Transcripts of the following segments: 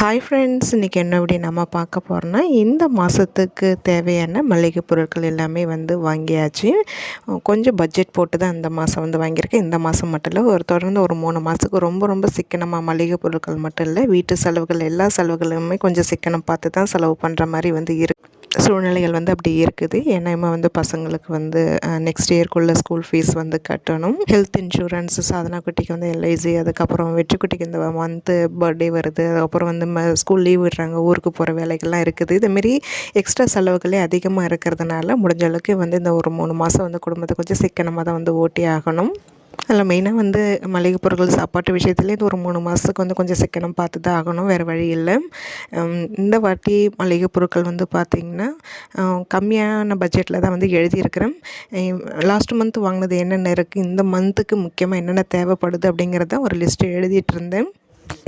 Hi friends இன்றைக்கி என்ன அப்படி நம்ம பார்க்க போகிறோன்னா இந்த மாதத்துக்கு தேவையான மளிகை பொருட்கள் எல்லாமே வந்து வாங்கியாச்சு. கொஞ்சம் பட்ஜெட் போட்டு தான் இந்த மாதம் வந்து வாங்கியிருக்கேன். இந்த மாதம் மட்டும் இல்லை ஒரு தொடர்ந்து ஒரு மூணு மாதத்துக்கு ரொம்ப ரொம்ப சிக்கனமாக மளிகை பொருட்கள் மட்டும் இல்லை வீட்டு செலவுகள் எல்லா செலவுகளுமே கொஞ்சம் சிக்கனம் பார்த்து தான் செலவு பண்ணுற மாதிரி வந்து இருக்குது சூழ்நிலைகள் வந்து அப்படி இருக்குது. ஏன்னா வந்து பசங்களுக்கு வந்து நெக்ஸ்ட் இயர்க்குள்ள ஸ்கூல் ஃபீஸ் வந்து கட்டணும். ஹெல்த் இன்சூரன்ஸ் சாதனா குட்டிக்கு வந்து எல்ஐசி அதுக்கப்புறம் வெற்றிக்குட்டிக்கு இந்த மந்த்து பர்த்டே வருது. அதுக்கப்புறம் வந்து ஸ்கூல் லீவ் விடுறாங்க ஊருக்கு போகிற வேலைகள்லாம் இருக்குது. இதுமாரி எக்ஸ்ட்ரா செலவுகளே அதிகமாக இருக்கிறதுனால முடிஞ்ச அளவுக்கு வந்து இந்த ஒரு மூணு மாதம் வந்து குடும்பத்தை கொஞ்சம் சிக்கனமாக தான் வந்து ஓட்டி ஆகணும். அதில் மெயினாக வந்து மளிகை பொருட்கள் சாப்பாட்டு விஷயத்துலேயே இது ஒரு மூணு மாதத்துக்கு வந்து கொஞ்சம் சிக்கனம் பார்த்து தான் ஆகணும் வேறு வழி இல்லை. இந்த வாட்டி மளிகை பொருட்கள் வந்து பார்த்திங்கன்னா கம்மியான பட்ஜெட்டில் தான் வந்து எழுதியிருக்கிறேன். லாஸ்ட் மந்த் வாங்கினது என்னென்ன இருக்குது இந்த மந்த்துக்கு முக்கியமாக என்னென்ன தேவைப்படுது அப்படிங்கிறத ஒரு லிஸ்ட்டு எழுதிட்டு இருந்தேன்.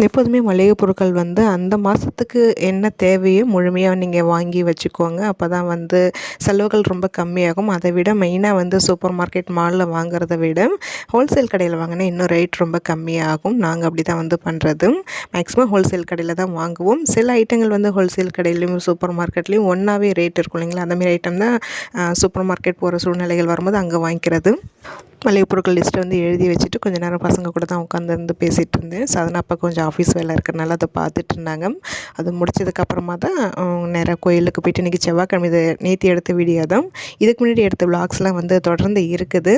எப்போதுமே மளிகை பொருட்கள் வந்து அந்த மாதத்துக்கு என்ன தேவையோ முழுமையாக நீங்கள் வாங்கி வச்சுக்கோங்க. அப்போ தான் வந்து செலவுகள் ரொம்ப கம்மியாகும். அதை விட மெயினாக வந்து சூப்பர் மார்க்கெட் மாலில் வாங்குறத விட ஹோல்சேல் கடையில் வாங்கினா இன்னும் ரேட் ரொம்ப கம்மியாகும். நாங்கள் அப்படி தான் வந்து பண்ணுறது மேக்ஸிமம் ஹோல்சேல் கடையில் தான் வாங்குவோம். சில ஐட்டங்கள் வந்து ஹோல்சேல் கடையிலையும் சூப்பர் மார்க்கெட்லேயும் ஒன்றாவே ரேட் இருக்கும் இல்லைங்களா? அந்தமாரி ஐட்டம் தான் சூப்பர் மார்க்கெட் போகிற சூழ்நிலைகள் வரும்போது அங்கே வாங்கிக்கிறது. மளிகை பொருட்கள் லிஸ்ட்டை வந்து எழுதி வச்சுட்டு கொஞ்சம் நேரம் பசங்க கூட தான் உட்காந்துருந்து பேசிகிட்டு இருந்தேன். ஸோ அதனால் அப்போ கொஞ்சம் கொஞ்சம் ஆஃபீஸ் வேலை இருக்கிறனால அதை பார்த்துட்டு இருந்தாங்க. அது முடிச்சதுக்கப்புறமா தான் நேராக கோயிலுக்கு போயிட்டு இன்றைக்கி செவ்வாய்க்கிழமை இது நேற்று எடுத்த வீடியோ தான். இதுக்கு முன்னாடி எடுத்த விளாக்ஸ்லாம் வந்து தொடர்ந்து இருக்குது.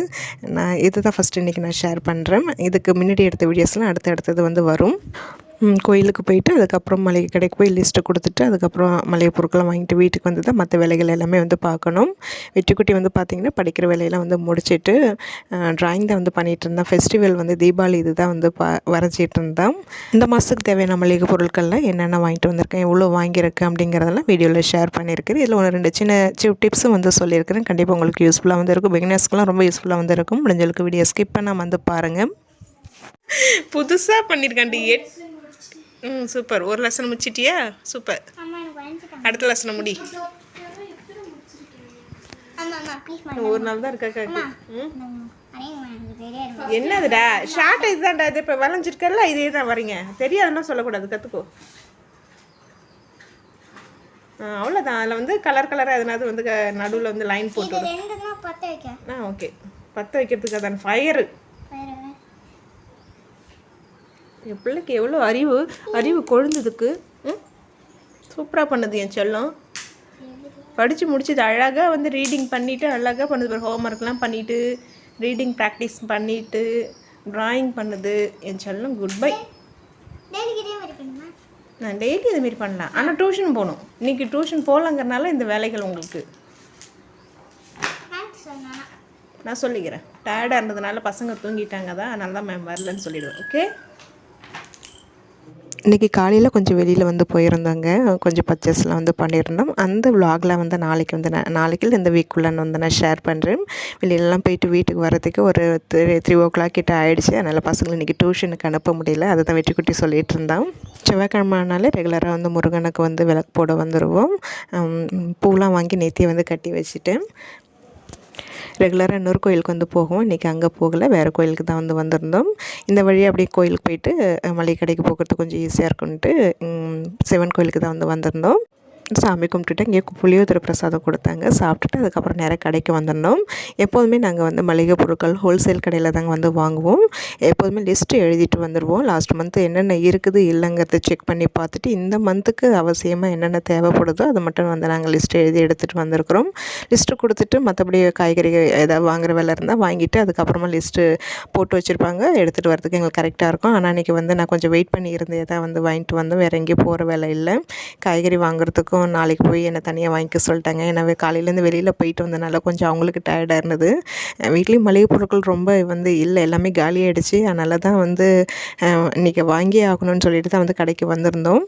நான் இது தான் ஃபஸ்ட்டு இன்றைக்கி நான் ஷேர் பண்ணுறேன் இதுக்கு முன்னாடி எடுத்த வீடியோஸ்லாம் அடுத்து அடுத்தது வந்து வரும். கோயிலுக்கு போயிட்டு அதுக்கப்புறம் மளிகை கடைக்கு போய் லிஸ்ட்டு கொடுத்துட்டு அதுக்கப்புறம் மளிகை பொருட்களை வாங்கிட்டு வீட்டுக்கு வந்து தான் மற்ற வேலைகள் எல்லாமே வந்து பார்க்கணும். வெற்றிக்குட்டி வந்து பார்த்திங்கன்னா படிக்கிற வேலையெல்லாம் வந்து முடிச்சுட்டு ட்ராயிங் தான் வந்து பண்ணிகிட்டு இருந்தேன். ஃபெஸ்டிவல் வந்து தீபாவளி இது தான் வந்து பா வரைஞ்சிட்டு இருந்தேன். இந்த மாதத்துக்கு தேவையான மளிகை பொருட்கள்லாம் என்னென்ன வாங்கிட்டு வந்திருக்கேன் எவ்வளோ வாங்கியிருக்கேன் அப்படிங்கிறதெல்லாம் வீடியோவில் ஷேர் பண்ணியிருக்கிறேன் இதில் ஒன்று ரெண்டு சின்ன சிவ் டிப்ஸும் வந்து சொல்லியிருக்கிறேன். கண்டிப்பாக உங்களுக்கு யூஸ்ஃபுல்லாக வந்து இருக்கும். பிகினர்ஸ்க்குலாம் ரொம்ப யூஸ்ஃபுல்லாக வந்து இருக்கும். முடிஞ்சளவுக்கு வீடியோ ஸ்கிப் பண்ணால் வந்து பாருங்கள் புதுசாக பண்ணியிருக்காண்டி எட் ம் சூப்பர். ஒரு லெசன் முடிச்சிட்டியா? சூப்பர். அடுத்த லெசனை முடி. ஒரு நாள் தான் இருக்கா என்னதுடா? ஷார்ட் இதுதான்டா இது. இப்போ வளைஞ்சிருக்கல இதே தான் வரீங்க. தெரியாதுன்னா சொல்லக்கூடாது. கற்றுக்கோ அவ்வளோதான் அதில் வந்து கலர் கலராக எதனாவது வந்து நடுவில் வந்து லைன் போட்டு ஆ ஓகே பற்ற வைக்கிறதுக்கு அதான் ஃபயரு என் பிள்ளைக்கு எவ்வளோ அறிவு அறிவு கொழுந்ததுக்கு சூப்பராக பண்ணுது என் செல்லம். படித்து முடிச்சது அழகாக வந்து ரீடிங் பண்ணிவிட்டு அழகாக பண்ணுது ஹோம் ஒர்க்லாம் பண்ணிவிட்டு ரீடிங் ப்ராக்டிஸ் பண்ணிவிட்டு ட்ராயிங் பண்ணுது. என் செல்லம் குட் பை நான் டெய்லி இதுமாரி பண்ணலாம். ஆனால் டியூஷன் போகணும். இன்றைக்கி டியூஷன் போகலங்கிறனால இந்த வேலைகள் உங்களுக்கு. நான் சொல்லிக்கிறேன். டயர்டாக இருந்ததுனால பசங்க தூங்கிட்டாங்க தான் அதனால தான் மேம் வரலன்னு சொல்லிவிடுவேன் ஓகே இன்றைக்கி காலையில் கொஞ்சம் வெளியில் வந்து போயிருந்தோங்க. கொஞ்சம் பர்ச்சேஸ்லாம் வந்து பண்ணியிருந்தோம். அந்த விலாகில் வந்து நாளைக்கு வந்து நான் நாளைக்கு இந்த வீக்குள்ளே வந்து நான் ஷேர் பண்ணுறேன் வெளியிலலாம் போயிட்டு வீட்டுக்கு வரதுக்கு ஒரு த்ரீ த்ரீ ஓ கிளாக் கிட்ட ஆகிடுச்சு அதனால் பசங்களை இன்றைக்கி டியூஷனுக்கு அனுப்ப முடியல. அதை தான் வெற்றிக்குட்டி சொல்லிகிட்டு இருந்தான். செவ்வாய்க்கிழமைனாலே ரெகுலராக வந்து முருகனுக்கு வந்து விளக்கு போட வந்துடுவோம் பூலாம் வாங்கி நேத்தியை வந்து கட்டி வச்சுட்டேன். ரெகுலராக இன்னொரு கோயிலுக்கு வந்து போகும் இன்றைக்கி அங்கே போகலை. வேறு கோயிலுக்கு தான் வந்து வந்திருந்தோம். இந்த வழியாக அப்படியே கோயிலுக்கு போயிட்டு மளிகை கடைக்கு போகிறதுக்கு கொஞ்சம் ஈஸியாக இருக்குன்ட்டு சிவன் கோயிலுக்கு தான் வந்து வந்திருந்தோம். சாமி கும்பிட்டுட்டு இங்கே புளியோதரை பிரசாதம் கொடுத்தாங்க. சாப்பிட்டுட்டு அதுக்கப்புறம் நிறைய கடைக்கு வந்திருந்தோம் எப்போதுமே நாங்கள் வந்து மளிகை பொருட்கள் ஹோல்சேல் கடையில் தாங்க வந்து வாங்குவோம். எப்போதுமே லிஸ்ட்டு எழுதிட்டு வந்துடுவோம் லாஸ்ட் மந்த்து என்னென்ன இருக்குது இல்லைங்கிறத செக் பண்ணி பார்த்துட்டு இந்த மந்த்துக்கு அவசியமாக என்னென்ன தேவைப்படுதோ அதை மட்டும் வந்து நாங்கள் லிஸ்ட்டு எழுதி எடுத்துகிட்டு வந்திருக்கிறோம். லிஸ்ட்டு கொடுத்துட்டு மற்றபடி காய்கறி ஏதாவது வாங்குற வேலை இருந்தால் வாங்கிட்டு அதுக்கப்புறமா லிஸ்ட்டு போட்டு வச்சுருப்பாங்க. எடுத்துகிட்டு வரதுக்கு எங்களுக்கு கரெக்டாக இருக்கும். ஆனால் அன்றைக்கி வந்து நான் கொஞ்சம் வெயிட் பண்ணியிருந்தே தான் வந்து வாங்கிட்டு வந்து வேறு எங்கேயும் போகிற வேலை இல்லை. காய்கறி வாங்குறதுக்கும் நாளைக்கு போய் என்னை தனியாக வாங்கிக்க சொல்லிட்டாங்க. ஏன்னா காலையிலேருந்து வெளியில் போயிட்டு வந்தனால கொஞ்சம் அவங்களுக்கு டயர்டாக இருந்தது. வீட்லேயும் மளிகை பொருட்கள் ரொம்ப வந்து இல்லை எல்லாமே காலியாகிடுச்சு அதனால தான் வந்து இன்றைக்கி வாங்கியே ஆகணும்னு சொல்லிட்டு தான் வந்து கடைக்கு வந்திருந்தோம்.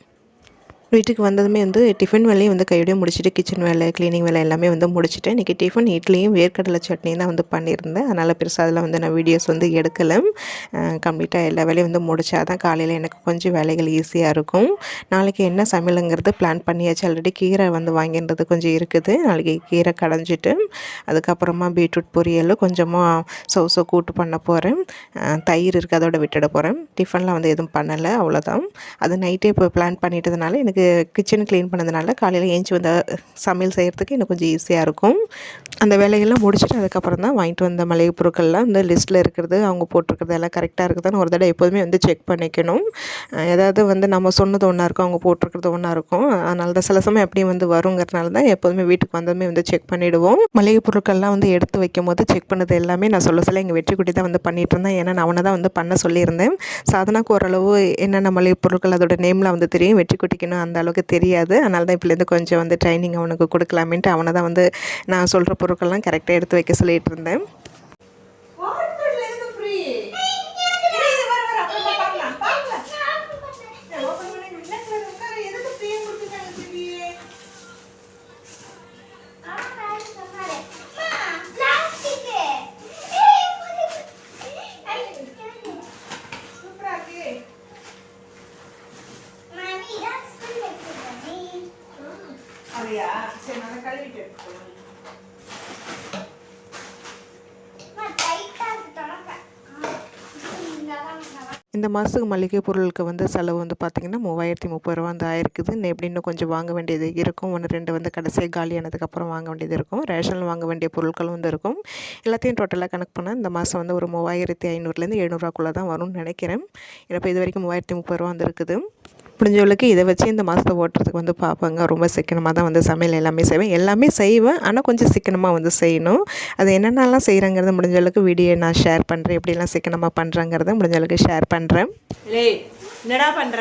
வீட்டுக்கு வந்ததுமே வந்து டிஃபன் வேலையும் வந்து கையோடய முடிச்சுட்டு கிச்சன் வேலை க்ளீனிங் வேலை எல்லாமே வந்து முடிச்சுட்டேன் இன்றைக்கி டிஃபன் இட்லியும் வேர்க்கடலை சட்னியும் தான் வந்து பண்ணியிருந்தேன். அதனால் பெருசாக அதில் வந்து நான் வீடியோஸ் வந்து எடுக்கலை. கம்ப்ளீட்டாக எல்லா வேலையும் வந்து முடித்தா தான் காலையில் எனக்கு கொஞ்சம் வேலைகள் ஈஸியாக இருக்கும். நாளைக்கு என்ன சமையலுங்கிறது பிளான் பண்ணியாச்சு. ஆல்ரெடி கீரை வந்து வாங்கின்றது கொஞ்சம் இருக்குது. நாளைக்கு கீரை கடைஞ்சிட்டு அதுக்கப்புறமா பீட்ரூட் பொரியல் கொஞ்சமாக சௌசோ கூட்டு பண்ண போகிறேன் தயிர் இருக்குது அதோட விட்டுட போகிறேன் டிஃபன்லாம் வந்து எதுவும் பண்ணலை அவ்வளோதான் அது நைட்டே இப்போ பிளான் பண்ணிட்டதுனால எனக்கு கிச்சன் க்ளீன் பண்ணதுனால காலையில் ஏஞ்சி வந்த சமையல் செய்கிறதுக்கு எனக்கு கொஞ்சம் ஈஸியாக இருக்கும். அந்த வேலைகள்லாம் முடிச்சுட்டு அதுக்கப்புறம் தான் வாங்கிட்டு வந்த மளிகை பொருட்கள்லாம் இந்த லிஸ்ட்டில் இருக்கிறது அவங்க போட்டிருக்கிறது எல்லாம் கரெக்டாக இருக்குதான்னு ஒரு தடவை எப்போதுமே வந்து செக் பண்ணிக்கணும். ஏதாவது வந்து நம்ம சொன்னது ஒன்றா இருக்கும் அவங்க போட்டிருக்கிறது ஒன்றா இருக்கும். அதனால தான் சில சமயம் அப்படியே வந்து வருங்கிறதுனால தான் எப்போதுமே வீட்டுக்கு வந்ததுமே வந்து செக் பண்ணிவிடுவோம் மளிகை பொருட்கள்லாம் வந்து எடுத்து வைக்கும் போது செக் பண்ணது எல்லாமே நான் சொல்ல சொல்ல எங்கள் வெற்றிக்குட்டி தான் வந்து பண்ணிட்டு இருந்தேன். ஏன்னா நான் அவனை தான் வந்து பண்ண சொல்லியிருந்தேன். சாதனாக்கு ஓரளவு என்னென்ன மளிகை பொருட்கள் அதோட நேம்லாம் வந்து தெரியும். வெற்றி குட்டிக்கணும் அந்த அளவுக்கு தெரியாது. அதனால தான் இப்போலேருந்து கொஞ்சம் வந்து ட்ரைனிங் அவனுக்கு கொடுக்கலாமேன்ட்டு அவனை தான் வந்து நான் சொல்கிற பொருட்கள்லாம் கரெக்டாக எடுத்து வைக்க சொல்லிகிட்டு இருந்தேன் அப்படியா சரி நான் கழுவிட்டு இந்த மாதத்துக்கு மளிகை பொருளுக்கு வந்து செலவு வந்து பார்த்திங்கன்னா மூவாயிரத்தி முப்பது ரூபா வந்து ஆயிருக்குது. இன்னும் எப்படி இன்னும் கொஞ்சம் வாங்க வேண்டியது இருக்கும். ஒன்று ரெண்டு வந்து கடைசியாக காலியானதுக்கப்புறம் வாங்க வேண்டியது இருக்கும். ரேஷன் வாங்க வேண்டிய பொருட்கள் வந்து இருக்கும். எல்லாத்தையும் டோட்டலாக கணக்கு பண்ணால் இந்த மாதம் வந்து ஒரு மூவாயிரத்தி ஐநூறுலேருந்து எழுநூறுவாக்குள்ளே தான் வரும்னு நினைக்கிறேன். இப்போ இது வரைக்கும் மூவாயிரத்தி முப்பது ரூபா வந்துருக்குது முடிஞ்சவளுக்கு இதை வச்சு இந்த மாதத்தை ஓட்டுறதுக்கு வந்து பார்ப்பாங்க. ரொம்ப சிக்கனமாக தான் வந்து சமையல் எல்லாமே செய்வேன். எல்லாமே செய்வேன். ஆனால் கொஞ்சம் சிக்கனமாக வந்து செய்யணும். அது என்னென்னலாம் செய்கிறேங்கிறத முடிஞ்சளவுக்கு வீடியோ நான் ஷேர் பண்ணுறேன் எப்படிலாம் சிக்கனமாக பண்ணுறேங்கிறத முடிஞ்சளவுக்கு ஷேர் பண்ணுறேன் என்னடா பண்ற?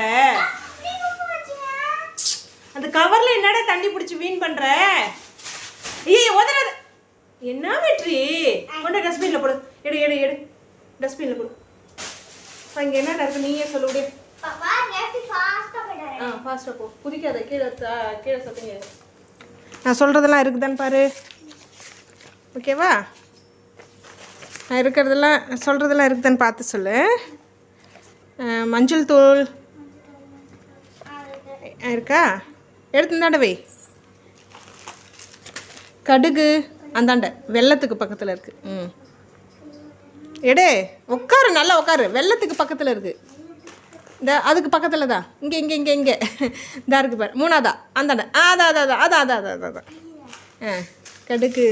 அந்த கவர்ல என்னடா தண்ணி பிடிச்சி வீண் பண்ற? ஏய் உதறாத என்ன வெற்றி? கொண்ட டஸ்ட்பின்ல போடு. எடு எடு எடு. டஸ்ட்பின்ல போடு. அங்க என்ன இருக்கு நீயே சொல்ல முடியும் ஆ ஃபாஸ்டா போ. குதிக்காத கீழே கீழே நான் சொல்றதெல்லாம் இருக்குதான்னு பாரு. ஓகேவா? நான் இருக்கிறதெல்லாம் சொல்கிறதெல்லாம் இருக்குதான்னு பார்த்து சொல்லு. மஞ்சள் தூள். இருக்கா? எடுத்துந்தாண்ட வை. கடுகு அந்தாண்ட. வெள்ளத்துக்கு பக்கத்தில் இருக்கு. ம். எடு உட்காரு நல்லா உட்காரு. வெள்ளத்துக்கு பக்கத்தில் இருக்குது இந்த அதுக்கு பக்கத்தில் தான். இங்கே இங்கே இங்கே இங்கே. இதாக இருக்குது பாரு. மூணாதா அந்தாண்ட ஆ அதான் அதா அதான் அதான் அதான் அதா ஆ கடுகு.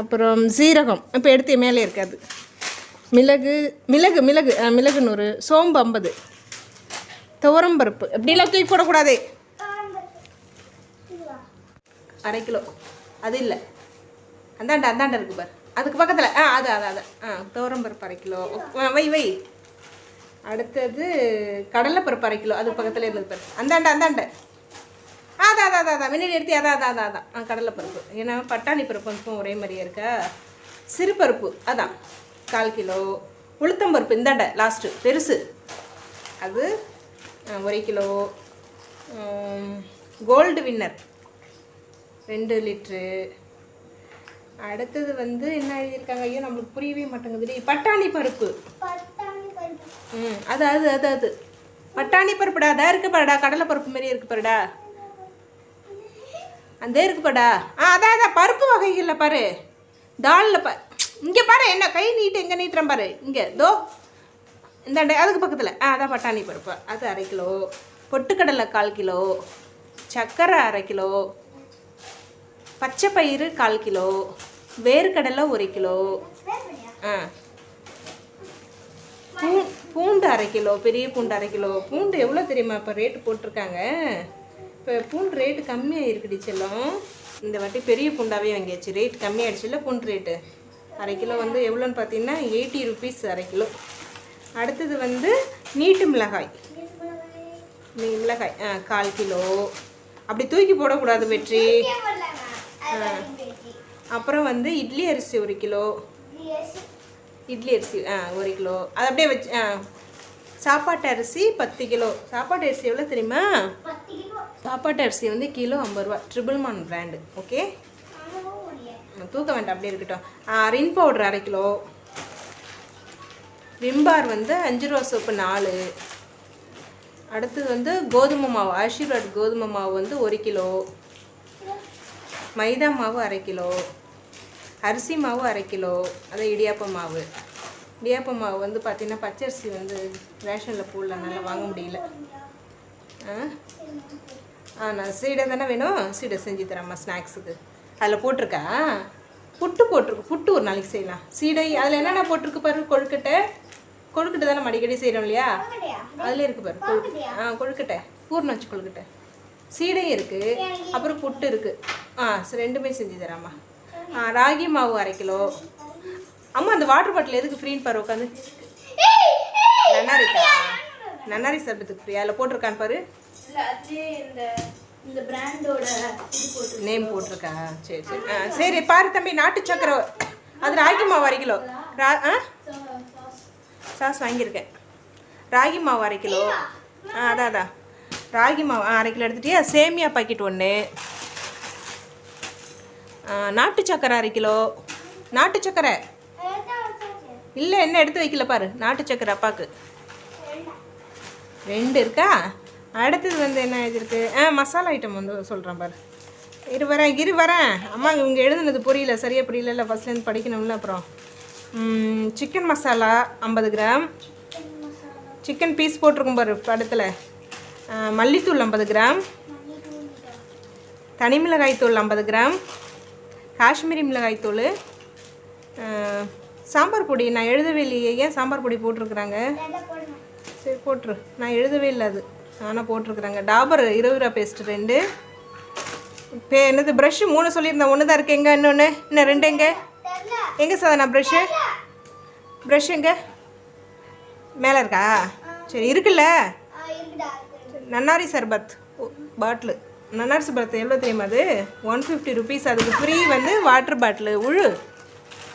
அப்புறம் சீரகம். இப்போ எடுத்து மேலே இருக்காது. மிளகு மிளகு மிளகு. மிளகு நூறு சோம்பு ஐம்பது. துவரம்பருப்பு இப்படிலாம் தூக்கி போடக்கூடாதே. அரை கிலோ. அது இல்லை. அந்தாண்ட அந்தாண்ட இருக்குது பார். அதுக்கு பக்கத்தில். ஆ அது அது அது. ஆ துவரம்பருப்பு அரை கிலோ. வை வை. அடுத்தது கடலைப்பருப்பு அரை கிலோ. அது பக்கத்தில் இருந்தது பருப்பு அந்தாண்ட அந்தாண்ட. அதான் அதான் அதான் அதான் முன்னாடி எடுத்து அதான் அதான் அதான் அதான் ஆ கடலைப்பருப்பு ஏன்னா பட்டாணி பருப்புக்கும் ஒரே மாதிரியே இருக்கா? சிறுபருப்பு அதான். கால் கிலோ. உளுத்தம்பருப்பு இந்தாண்ட லாஸ்ட்டு பெருசு. அது ஒரு கிலோ. கோல்டு வின்னர் ரெண்டு லிட்ரு. அடுத்தது வந்து என்ன எழுதியிருக்காங்க? ஐயோ நம்மளுக்கு புரியவே மாட்டேங்குது பட்டாணி பருப்பு. ம் அது அது அது அது. பட்டாணி பருப்புடா அதான் இருக்கு பாருடா கடலை பருப்பு மாரி இருக்கு பாருடா. அந்த இருக்கு பாடா ஆ அதான் அதான் பருப்பு வகைகளில் பாரு. தாலில் பா இங்கே பாரு என்ன கை நீட்டு எங்கே நீட்டுறேன் பாரு. இங்கே தோ. இந்த அதுக்கு பக்கத்தில். ஆ அதான் பட்டாணி பருப்பு. அது அரை கிலோ. பொட்டுக்கடலை கால் கிலோ. சர்க்கரை அரை கிலோ. பச்சை பயிறு கால் கிலோ. வேர்க்கடலை ஒரு கிலோ. ஆ. பூ பூண்டு அரை கிலோ பெரிய பூண்டு அரை கிலோ. பூண்டு எவ்வளோ தெரியுமா இப்போ ரேட்டு போட்டிருக்காங்க? இப்போ பூண்டு ரேட்டு கம்மியாக இருக்குடி செல்லம். இந்த வாட்டி பெரிய பூண்டாவே வாங்கியாச்சு. ரேட் கம்மியாயிடுச்சுல்ல பூண்டு ரேட்டு அரை கிலோ வந்து எவ்வளோன்னு பார்த்தீங்கன்னா எயிட்டி ருபீஸ் அரை கிலோ. அடுத்தது வந்து நீட்டு மிளகாய். நீ மிளகாய். ஆ கால் கிலோ. அப்படி தூக்கி போடக்கூடாது வெற்றி. அப்புறம் வந்து இட்லி அரிசி ஒரு கிலோ. இட்லி அரிசி ஆ ஒரு கிலோ. அது அப்படியே வச்சு ஆ சாப்பாட்டு அரிசி பத்து கிலோ. சாப்பாட்டு அரிசி எவ்வளோ தெரியுமா? சாப்பாட்டு அரிசி வந்து கிலோ ஐம்பது ரூபா. ட்ரிபிள் மான் பிராண்டு ஓகே தூக்க வேண்டாம் அப்படியே இருக்கட்டும். ரின் பவுடர் அரை கிலோ. விம்பார் வந்து அஞ்சு ரூபா சோப்பு நாலு. அடுத்தது வந்து கோதுமை மாவு ஆஷீர்வாத் கோதுமை மாவு வந்து ஒரு கிலோ. மைதா மாவு அரை கிலோ. அரிசி மாவு அரை கிலோ அது இடியாப்ப மாவு. இடியாப்ப மாவு வந்து பார்த்தீங்கன்னா பச்சரிசி வந்து ரேஷனில் போடலனால வாங்க முடியல. ஆ? ஆ நான் சீடை தானே வேணும்? சீடை செஞ்சு தரேம்மா ஸ்நாக்ஸுக்கு அதில் போட்டிருக்கா? புட்டு போட்டிருக்கு புட்டு ஒரு நாளைக்கு செய்யலாம். சீடை அதில் என்னென்ன போட்டிருக்கு பாரு கொழுக்கட்டை. கொழுக்கட்டை தானே அடிக்கடி செய்கிறோம் இல்லையா? அதில் இருக்கு பாரு கொழுக்கட்டை. ஆ கொழுக்கட்டை. பூர்ணம் வச்சு கொழுக்கட்டை. சீடையும் இருக்குது அப்புறம் புட்டு இருக்குது ஆ சரி ரெண்டுமே செஞ்சு தரேம்மா. ராகி மாவு அரை கிலோ. அம்மா அந்த வாட்டர் பாட்டில் எதுக்கு ஃப்ரீன்னு பாரு உட்காந்து நன்னாரிக்கா? நன்னாரி சர்பத்துக்கு ஃப்ரீ அதில் போட்டிருக்கான்னு பாரு. நேம் போட்டிருக்கா? சரி சரி. ஆ சரி பாரு தம்பி நாட்டு சக்கரை. அது ராகி மாவு அரை கிலோ. ரா ஆ? சாஸ் வாங்கியிருக்கேன். ராகி மாவு அரை கிலோ. ஆ அதான் அதான் ராகி மாவு அரை கிலோ எடுத்துட்டியா? சேமியா பாக்கெட் ஒன்று நாட்டு சக்கரை அரை கிலோ. நாட்டு சக்கரை. இல்லை என்ன எடுத்து வைக்கல பாரு. நாட்டு சக்கரை அப்பாவுக்கு ரெண்டு இருக்கா? அடுத்தது வந்து என்ன எழுதிருக்கு ஆ மசாலா ஐட்டம் வந்து சொல்கிறேன் பாரு. இரு வரேன் இரு வரேன். அம்மா இவங்க எழுதுனது புரியல. சரியாக புரியல. ஃபஸ்ட்லேருந்து படிக்கணும்ல அப்புறம். சிக்கன் மசாலா ஐம்பது கிராம். சிக்கன் பீஸ் போட்டிருக்கும் பாரு படத்தில். மல்லித்தூள் ஐம்பது கிராம். தனிமிளகாய் தூள் ஐம்பது கிராம். காஷ்மீரி மிளகாய் தூள் சாம்பார் பொடி. நான் எழுதவே இல்லையே ஏன் சாம்பார் பொடி போட்டிருக்குறாங்க? சரி போட்டுரு. நான் எழுதவே இல்லை அது. ஆனால் போட்டிருக்குறாங்க. டாபர் இருபது ரூபா பேஸ்ட் ரெண்டு. பே என்னது ப்ரஷ்ஷு மூணு சொல்லியிருந்தேன். ஒன்று தான் இருக்கு. எங்கே? இன்னொன்று இன்னும் ரெண்டு எங்கே? எங்கே சாதனா ப்ரஷ்ஷு ப்ரஷ் எங்கே? மேலே இருக்கா? சரி இருக்குல்ல? நன்னாரி சர்பத் பாட்டிலு. நன்னாரி சர்பத் எவ்வளோ தெரியுமா அது? ஒன் ஃபிஃப்டி ருபீஸ் அதுக்கு ஃப்ரீ வந்து வாட்டர் பாட்டிலு உழு.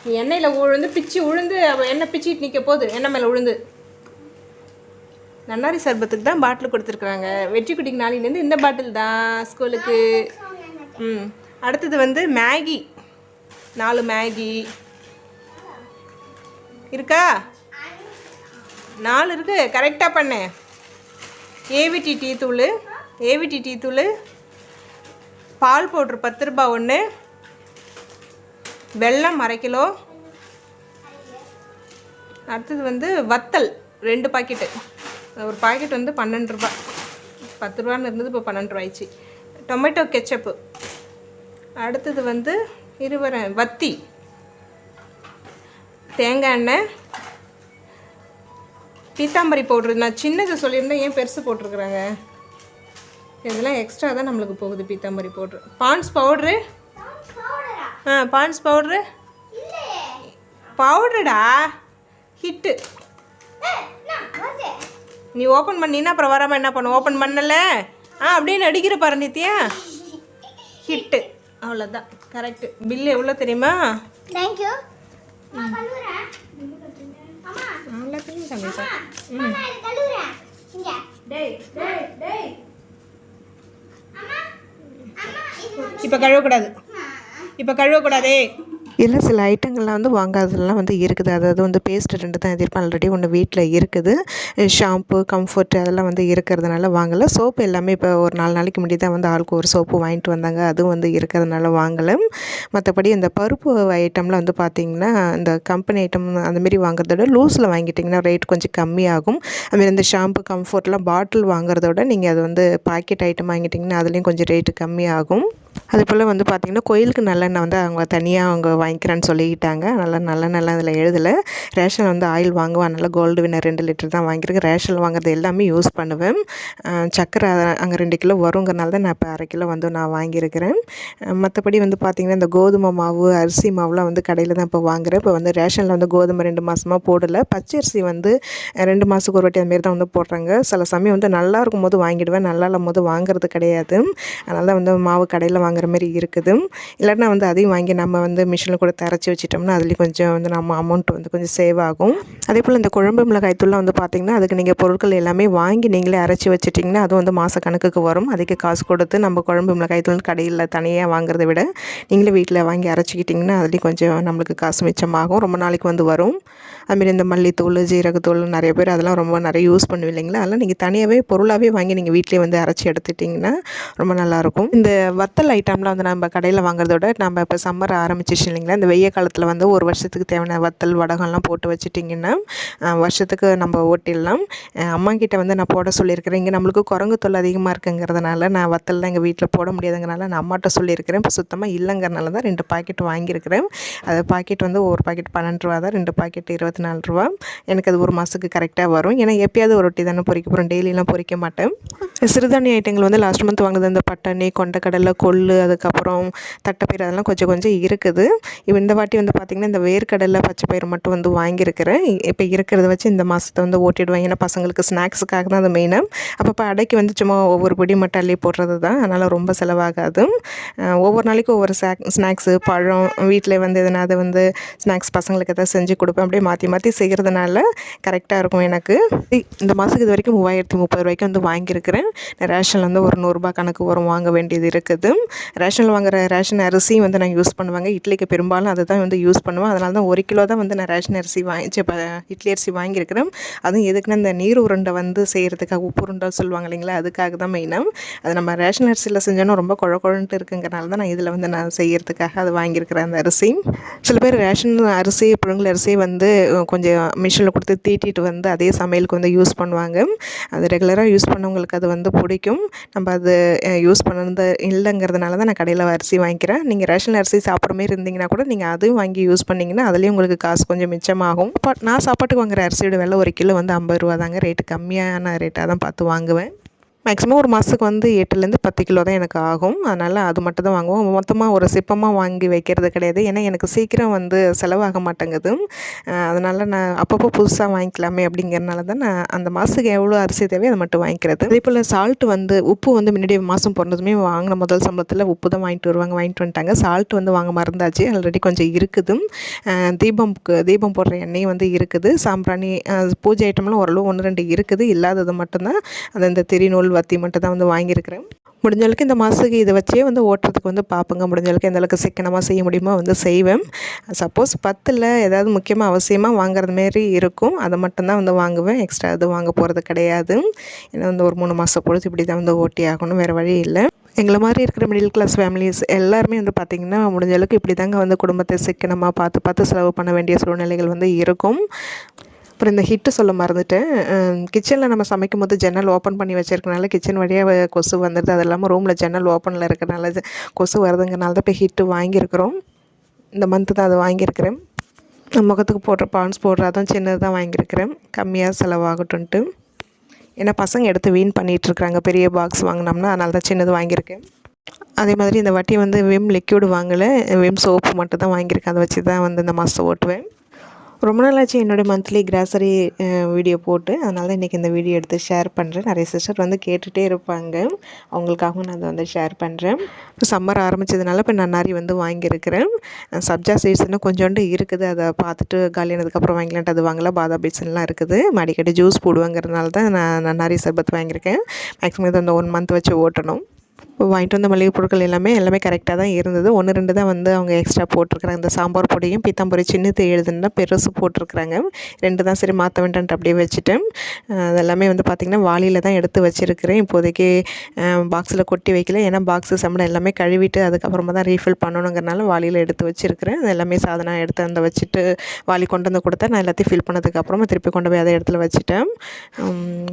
நீ எண்ணெயில் உழுந்து பிச்சு உழுந்து அவள் எண்ணெய் பிச்சிட்டு நிற்க போகுது. எண்ணெய் மேலே உழுந்து. நன்னாரி சர்பத்துக்கு தான் பாட்டில் கொடுத்துருக்குறாங்க. வெற்றி குட்டிக்கு நாளையிலேருந்து இந்த பாட்டில் தான் ஸ்கூலுக்கு ம். அடுத்தது வந்து மேகி. நாலு மேகி. இருக்கா? நாலு இருக்கு. கரெக்டாக பண்ணேன் ஏவிடி டீ தூள். ஏவிடி டீ தூள். பால் பவுட்ரு பத்து ரூபா ஒன்று வெல்லம் அரை கிலோ. அடுத்தது வந்து வத்தல் ரெண்டு பாக்கெட்டு. ஒரு பாக்கெட் வந்து பன்னெண்டு ரூபா. பத்து ரூபான்னு இருந்தது இப்போ பன்னெண்டு ரூபாய்ச்சி டொமேட்டோ கெச்சப்பு. அடுத்தது வந்து இருவர வத்தி. தேங்காய் எண்ணெய். பீத்தாம்பரி பவுட்ரு. நான் சின்னது சொல்லியிருந்தேன் ஏன் பெருசு போட்டிருக்குறாங்க? இதெல்லாம் எக்ஸ்ட்ரா தான் நம்மளுக்கு போகுது பீத்தாம்பரி பவுட்ரு பான்ஸ் பவுட்ரு ஆ பான்ஸ் பவுட்ரு பவுடருடா ஹிட்டு நீ ஓப்பன் பண்ணினா அப்புறம் வராமல் என்ன பண்ண? ஓப்பன் பண்ணல? ஆ அப்படியே நடிக்கிற பாரு நித்யா. ஹிட்டு அவ்வளோதான் கரெக்டு பில்லு எவ்வளோ தெரியுமா? தேங்க்யூ எல்லாத்தையும் சமைச்சா டேய் டேய் டேய். இப்போ கழுவக்கூடாது. இப்போ கழுவக்கூடாதே. இல்லை சில ஐட்டங்கள்லாம் வந்து வாங்காததெல்லாம் வந்து இருக்குது. அதாவது வந்து பேஸ்ட் ரெண்டு தான் எதிர்ப்பு ஆல்ரெடி ஒன்று வீட்டில் இருக்குது. ஷாம்பு கம்ஃபர்ட் அதெல்லாம் வந்து இருக்கிறதுனால வாங்கலை. சோப்பு எல்லாமே இப்போ ஒரு நாலு நாளைக்கு முன்னாடி தான் வந்து ஆளுக்கு ஒரு சோப்பு வாங்கிட்டு வந்தாங்க. அதுவும் வந்து இருக்கிறதுனால வாங்கலை. மற்றபடி இந்த பருப்பு ஐட்டம்லாம் வந்து பார்த்திங்கன்னா இந்த கம்பெனி ஐட்டம் அந்தமாரி வாங்குறத விட லூஸில் வாங்கிட்டிங்கன்னா ரேட் கொஞ்சம் கம்மியாகும். அதுமாரி இந்த ஷாம்பு கம்ஃபர்ட்லாம் பாட்டில் வாங்குறத விட நீங்கள் அது வந்து பாக்கெட் ஐட்டம் வாங்கிட்டிங்கன்னா அதுலேயும் கொஞ்சம் ரேட்டு கம்மியாகும். அதே போல் வந்து பார்த்திங்கன்னா கோயிலுக்கு நல்லெண்ணெய் வந்து அவங்க தனியாக அவங்க வாங்கிக்கிறேன்னு சொல்லிக்கிட்டாங்க. நல்லா நல்லெண்ணெய்லாம் அதில் எழுதலை. ரேஷன் வந்து ஆயில் வாங்குவேன். நல்லா கோல்டு வினர் ரெண்டு லிட்டர் தான் வாங்கியிருக்கேன். ரேஷன் வாங்குறது எல்லாமே யூஸ் பண்ணுவேன். சக்கரை அங்கே ரெண்டு கிலோ வருங்கிறனால தான் நான் இப்போ அரை கிலோ வந்து நான் வாங்கியிருக்கிறேன். மற்றபடி வந்து பார்த்திங்கன்னா இந்த கோதுமை மாவு அரிசி மாவுலாம் வந்து கடையில் தான் இப்போ வாங்குறேன். இப்போ வந்து ரேஷனில் வந்து கோதுமை ரெண்டு மாதமாக போடலை. பச்சரிசி வந்து ரெண்டு மாதத்துக்கு ஒரு வாட்டி அதுமாரி தான் வந்து போடுறாங்க. சில சமயம் வந்து நல்லா இருக்கும் போது வாங்கிடுவேன். நல்லா இல்லாம போது வாங்குறது கிடையாது. அதனால் தான் வந்து மாவு கடையில் வாங்குற மாதிரி இருக்குது. இல்லைன்னா வந்து அதையும் வாங்கி நம்ம வந்து மிஷினில் கொடுத்து அரைச்சி வச்சிட்டோம்னா அதுலேயும் கொஞ்சம் வந்து நம்ம அமௌண்ட் வந்து கொஞ்சம் சேவ் ஆகும். அதே போல் இந்த குழம்பு மிளகாய் தூள்லாம் வந்து பார்த்திங்கன்னா அதுக்கு நீங்கள் பொருட்கள் எல்லாமே வாங்கி நீங்களே அரைச்சி வச்சிட்டிங்கன்னா அது வந்து மாத கணக்குக்கு வரும். அதுக்கு காசு கொடுத்து நம்ம குழம்பு மிளகாய் தூள் கடையில் தனியாக வாங்குறதை விட நீங்களே வீட்டில் வாங்கி அரைச்சிக்கிட்டிங்கன்னா அதுலேயும் கொஞ்சம் நம்மளுக்கு காசு மிச்சமாகும். ரொம்ப நாளைக்கு வந்து வரும். அதுமாரி இந்த மல்லித்தூள் ஜீரகத்தூள் நிறைய பேர் அதெல்லாம் ரொம்ப நிறைய யூஸ் பண்ணுவீங்க இல்லைங்களா அதெல்லாம் நீங்கள் தனியாகவே பொருளாகவே வாங்கி நீங்கள் வீட்டிலே வந்து அரைச்சி எடுத்துட்டிங்கன்னா ரொம்ப நல்லாயிருக்கும் இந்த வத்தல் ஐட்டம்லாம் வந்து நம்ம கடையில் வாங்குறத விட நம்ம இப்போ சம்மர் ஆரம்பிச்சிச்சு இல்லைங்களா? இந்த வெய்ய காலத்தில் வந்து ஒரு வருஷத்துக்கு தேவையான வத்தல் வடகம்லாம் போட்டு வச்சுட்டிங்கன்னா வருஷத்துக்கு நம்ம ஓட்டிடலாம். அம்மா கிட்ட வந்து நான் போட சொல்லியிருக்கிறேன். இங்கே நம்மளுக்கு குரங்கு தொல்லை அதிகமாக இருக்குங்கிறதுனால நான் வத்தல்லாம் எங்கள் வீட்டில் போட முடியாதுங்கிறனால நான் அம்மாட்ட சொல்லியிருக்கிறேன். இப்போ சுத்தமாக இல்லைங்கிறனால தான் ரெண்டு பாக்கெட் வாங்கியிருக்கிறேன். அது பாக்கெட் வந்து ஒரு பாக்கெட் பன்னெண்டு ரூபா தான் ரெண்டு பாக்கெட் இருபத்தி நாலு ரூபா. எனக்கு அது ஒரு மாதத்துக்கு கரெக்டாக வரும். ஏன்னா எப்பயாவது ஒரு ரொட்டி தானே பொறிக்க போகிறோம் டெய்லியெலாம் பொறிக்க மாட்டேன். சிறுதானிய ஐட்டங்கள் வந்து லாஸ்ட் மந்த் வாங்குது அந்த பட்டாணி கொண்டக்கடலை கொள்ளு அதுக்கப்புறம் தட்டைப்பயிறு அதெல்லாம் கொஞ்சம் கொஞ்சம் இருக்குது. இப்போ இந்த வாட்டி வந்து பார்த்திங்கன்னா இந்த வேர்க்கடலை பச்சை பயிர் மட்டும் வந்து வாங்கியிருக்கிறேன். இப்போ இருக்கிறத வச்சு இந்த மாதத்தை வந்து ஓட்டிடுவேன். ஏன்னா பசங்களுக்கு ஸ்நாக்ஸுக்காக தான் அது மெயினாக அப்பப்போ அடைக்கு வந்து சும்மா ஒவ்வொரு பொடி மட்டும் அள்ளி போடுறது தான். அதனால் ரொம்ப செலவாகாது. ஒவ்வொரு நாளைக்கும் ஒவ்வொரு ஸ்நாக் ஸ்நாக்ஸு பழம் வீட்டில் வந்து எதனா அதை வந்து ஸ்நாக்ஸ் பசங்களுக்கு எதாவது செஞ்சு கொடுப்பேன். அப்படியே மாற்றி மாற்றி செய்கிறதுனால கரெக்டாக இருக்கும் எனக்கு. இந்த மாதத்துக்கு இது வரைக்கும் மூவாயிரத்தி முப்பது ரூபாய்க்கு வந்து வாங்கியிருக்கிறேன். ரேஷனில் வந்து ஒரு நூறுரூபா கணக்கு வரும் வாங்க வேண்டியது இருக்குது. ரேஷனில் வாங்குற ரேஷன் அரிசியும் வந்து நான் யூஸ் பண்ணுவாங்க. இட்லிக்கு பெரும்பாலும் அதை தான் வந்து யூஸ் பண்ணுவேன். அதனால தான் ஒரு கிலோ தான் வந்து நான் ரேஷன் அரிசி வாங்கி இட்லி அரிசி வாங்கியிருக்கிறேன். அதுவும் எதுக்குன்னா இந்த நீர் உருண்டை வந்து செய்கிறதுக்காக உப்பு உருண்டை சொல்லுவாங்க இல்லைங்களா? அதுக்காக தான் மெயினாக அது நம்ம ரேஷன் அரிசியில் செஞ்சோன்னா ரொம்ப குழ குழன்ட்டு இருக்குங்கிறனால தான் நான் இதில் வந்து நான் செய்கிறதுக்காக அது வாங்கியிருக்கிறேன் அந்த அரிசி. சில பேர் ரேஷன் அரிசி புழுங்கல் அரிசி வந்து கொஞ்சம் மிஷினில் கொடுத்து தீட்டிட்டு வந்து அதே சமையலுக்கு வந்து யூஸ் பண்ணுவாங்க. அது ரெகுலராக யூஸ் பண்ணவங்களுக்கு அது வந்து பிடிக்கும். நம்ம அது யூஸ் பண்ணது இல்லைங்கிறதுனால தான் நான் கடையில் அரிசி வாங்கிக்கிறேன். நீங்கள் ரேஷன் அரிசி சாப்பிட்ற மாதிரி இருந்தீங்கன்னா கூட நீங்கள் அதுவும் வாங்கி யூஸ் பண்ணிங்கன்னா அதுலேயும் உங்களுக்கு காசு கொஞ்சம் மிச்சமாகும். பட் நான் சாப்பாட்டுக்கு வாங்குற அரிசியோட விலை ஒரு கிலோ வந்து ஐம்பது ரூபா தாங்க ரேட்டு கம்மியான ரேட்டாக தான் பார்த்து வாங்குவேன். மேக்ஸிமம் ஒரு மாதத்துக்கு வந்து எட்டுலேருந்து பத்து கிலோ தான் எனக்கு ஆகும். அதனால் அது மட்டும் தான் வாங்குவோம். மொத்தமாக ஒரு சிப்பமாக வாங்கி வைக்கிறது கிடையாது. ஏன்னா எனக்கு சீக்கிரம் வந்து செலவாக மாட்டேங்குது. அதனால் நான் அப்பப்போ புதுசாக வாங்கிக்கலாமே அப்படிங்கிறனால தான் நான் அந்த மாதத்துக்கு எவ்வளோ அரிசி தேவையோ அதை மட்டும் வாங்கிக்கிறது. அதே போல் சால்ட் வந்து உப்பு வந்து முன்னாடி மாதம் பிறந்ததுமே வாங்கின முதல் சம்பளத்தில் உப்பு தான் வாங்கிட்டு வருவாங்க வாங்கிட்டு வந்துட்டாங்க. சால்ட் வந்து வாங்க மறந்தாச்சு. ஆல்ரெடி கொஞ்சம் இருக்குது. அஹ் தீபம்க்கு தீபம் போடுற எண்ணெயும் வந்து இருக்குது. சாம்பிராணி பூஜை ஐட்டம்லாம் ஓரளவு ஒன்று ரெண்டு இருக்குது. இல்லாதது மட்டும்தான். அது இந்த திரிநூல் வத்தி மட்டும் தான் வந்து வாங்கியிருக்கிறேன். முடிஞ்ச அளவுக்கு இந்த மாதத்துக்கு இதை வச்சே வந்து ஓட்டுறதுக்கு வந்து பார்ப்பேங்க. முடிஞ்சளவுக்கு எந்த அளவுக்கு சிக்கனமாக செய்ய முடியுமோ வந்து செய்வேன். சப்போஸ் பத்தில் ஏதாவது முக்கியமாக அவசியமாக வாங்குறது மாரி இருக்கும். அதை மட்டும்தான் வந்து வாங்குவேன். எக்ஸ்ட்ரா எதுவும் வாங்க போகிறது கிடையாது. ஏன்னா வந்து ஒரு மூணு மாதம் பொழுது இப்படி தான் வந்து ஓட்டி ஆகணும். வேறு வழி இல்லை. எங்களை மாதிரி இருக்கிற மிடில் கிளாஸ் ஃபேமிலிஸ் எல்லாருமே வந்து பார்த்திங்கன்னா முடிஞ்ச அளவுக்கு இப்படி தாங்க வந்து குடும்பத்தை சிக்கனமாக பார்த்து பார்த்து செலவு பண்ண வேண்டிய சூழ்நிலைகள் வந்து இருக்கும். அப்புறம் இந்த ஹிட்டு சொல்ல மறந்துட்டேன். கிச்சனில் நம்ம சமைக்கும் போது ஜன்னல் ஓப்பன் பண்ணி வச்சுருக்கனால கிச்சன் வழியாக கொசு வந்துடுது. அது இல்லாமல் ரூமில் ஜன்னல் ஓப்பனில் இருக்கிறனால கொசு வருதுங்கிறனால தான் இப்போ ஹிட்டு வாங்கியிருக்கிறோம். இந்த மந்த்து தான் அது வாங்கியிருக்கிறேன். நம்ம முகத்துக்கு போடுற பான்ஸ் போடுற அதுவும் சின்னது தான் வாங்கியிருக்கிறேன். கம்மியாக செலவாகட்டும்ன்ட்டு ஏன்னா பசங்க எடுத்து வீண் பண்ணிகிட்டு பெரிய பாக்ஸ் வாங்கினோம்னா அதனால தான் சின்னது வாங்கியிருக்கேன். அதே மாதிரி இந்த வாட்டி வந்து விம் லிக்யூடு வாங்கலை. விம் சோப்பு மட்டும் தான் வாங்கியிருக்கேன். அதை வச்சு தான் வந்து இந்த மாதம் ஓட்டுவேன். ரொம்ப நாளாச்சு என்னோடய மந்த்லி கிராசரி வீடியோ போட்டு. அதனால் தான் இன்றைக்கி இந்த வீடியோ எடுத்து ஷேர் பண்ணுறேன் நிறைய சிஸ்டர் வந்து கேட்டுகிட்டே இருப்பாங்க. அவங்களுக்காகவும் நான் அதை வந்து ஷேர் பண்ணுறேன் இப்போ சம்மர் ஆரம்பித்ததுனால இப்போ நன்னாரி வந்து வாங்கியிருக்கிறேன். சப்ஜா சீட்ஸ்னு கொஞ்சோண்டு இருக்குது. அதை பார்த்துட்டு காலியானதுக்கப்புறம் வாங்கலான்ட்டு அது வாங்கல. பாதா பீட்ஸ்லாம் இருக்குது. அடிக்கடி ஜூஸ் போடுவாங்கிறதுனால தான் நான் நன்னாரி சர்பத் வாங்கியிருக்கேன். மேக்ஸிமம் இது அந்த ஒன் மந்த் வச்சு ஓட்டணும். வாங்கிட்டு வந்த மளிகை பொருட்கள் எல்லாமே எல்லாமே கரெக்டாக தான் இருந்தது. ஒன்று ரெண்டு தான் வந்து அவங்க எக்ஸ்ட்ரா போட்டிருக்கிறாங்க. இந்த சாம்பார் பொடியும் பீத்தாம்பொரி சின்னது எழுதுன்னா பெருசு போட்டிருக்கிறாங்க. ரெண்டு தான் சரி மாற்ற வேண்டான்ட்டு அப்படியே வச்சுட்டேன். அதெல்லாமே அது எல்லாமே வந்து பார்த்திங்கன்னா வாளியில் தான் எடுத்து வச்சுருக்கிறேன். இப்போதைக்கு பாக்ஸில் கொட்டி வைக்கல. ஏன்னா பாக்ஸு சம்பளம் எல்லாமே கழுவிட்டு அதுக்கப்புறமா தான் ரீஃபில் பண்ணணுங்கிறனால வாளியில் எடுத்து வச்சுருக்கிறேன். எல்லாமே சாதனம் எடுத்து அந்த வச்சுட்டு வாளி கொண்டு வந்து கொடுத்தா நான் எல்லாத்தையும் ஃபில் பண்ணதுக்கப்புறமா திருப்பி கொண்டு போய் அதை இடத்துல வச்சுட்டேன்.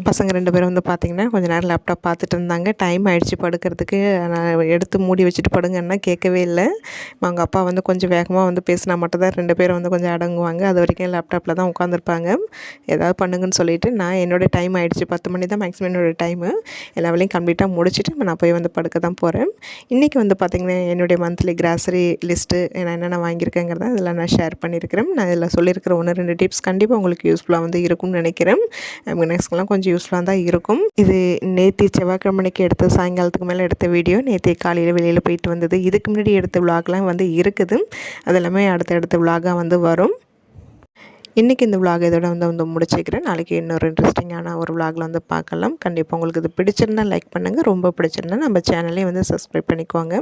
பசங்க ரெண்டு பேரும் வந்து பார்த்திங்கன்னா கொஞ்ச நேரம் லேப்டாப் பார்த்துட்டு இருந்தாங்க. டைம் ஆயிடுச்சு படுக்கிறதுக்கு. நான் எடுத்து மூடி வச்சுட்டு படுங்கன்னா கேட்கவே இல்லை. அவங்க அப்பா வந்து கொஞ்சம் வேகமாக வந்து பேசினா மட்டும் தான் ரெண்டு பேரும் வந்து கொஞ்சம் அடங்குவாங்க. அது வரைக்கும் லேப்டாப்பில் தான் உட்காந்துருப்பாங்க ஏதாவது பண்ணுங்கன்னு சொல்லிட்டு நான் என்னோட டைம் ஆகிடுச்சு பத்து மணி தான் மேக்ஸிமம் என்னோடய டைமு எல்லா வேலையும் கம்ப்ளீட்டாக முடிச்சுட்டு நான் போய் வந்து படுக்க தான் போகிறேன் இன்றைக்கி வந்து பார்த்திங்கன்னா என்னுடைய மந்த்லி கிராசரி லிஸ்ட்டு நான் என்னென்ன வாங்கியிருக்கேங்கிறத இதில் நான் ஷேர் பண்ணியிருக்கிறேன். நான் இதில் சொல்லியிருக்கிற ஒன்று ரெண்டு டிப்ஸ் கண்டிப்பாக உங்களுக்கு யூஸ்ஃபுல்லாக வந்து இருக்கும்னு நினைக்கிறேன். நெக்ஸ்ட்லாம் கொஞ்சம் யூஸ்ஃபுல்லாக தான் இருக்கும். இது நேற்று செவ்வாய்க்கிழமைக்கு எடுத்து சாயங்காலத்துக்கு மேலே எடுத்து எடுத்த வீடியோ நேற்று காலையில் வெளியில் போயிட்டு வந்தது. இதுக்கு முன்னாடி எடுத்த விலாக்லாம் வந்து இருக்குது. அது எல்லாமே அடுத்த விலாகாக வந்து வரும். இன்றைக்கி இந்த விலாக் இதோட வந்து வந்து முடிச்சுக்கிறேன். நாளைக்கு இன்னொரு இன்ட்ரெஸ்டிங்கான ஒரு விலாகில் வந்து பார்க்கலாம். கண்டிப்பாக உங்களுக்கு இது பிடிச்சிருந்தா லைக் பண்ணுங்கள் ரொம்ப பிடிச்சிருந்தா நம்ம சேனலே வந்து சப்ஸ்கிரைப் பண்ணிக்கோங்க.